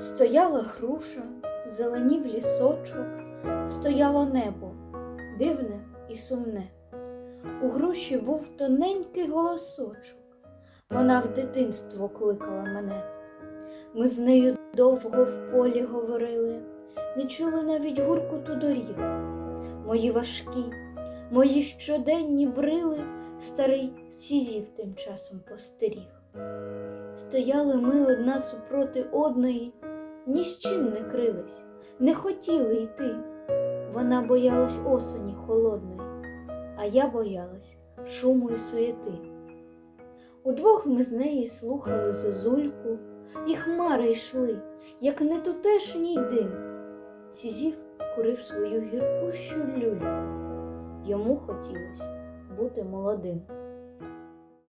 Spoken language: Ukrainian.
Стояла груша, зеленів лісочок, стояло небо, дивне і сумне. У груші був тоненький голосочок. Вона в дитинство кликала мене. Ми з нею довго в полі говорили, не чули навіть гуркоту доріг. Мої важкі, мої щоденні брили, старий сізів тим часом постеріг. Стояли ми одна супроти одної, ні з чим не крились, не хотіли йти. Вона боялась осені холодної, а я боялась шуму і суєти. Удвох ми з нею слухали зозульку, і хмари йшли, як не тутешній дим. Сізів курив свою гіркущу люльку. Йому хотілось бути молодим.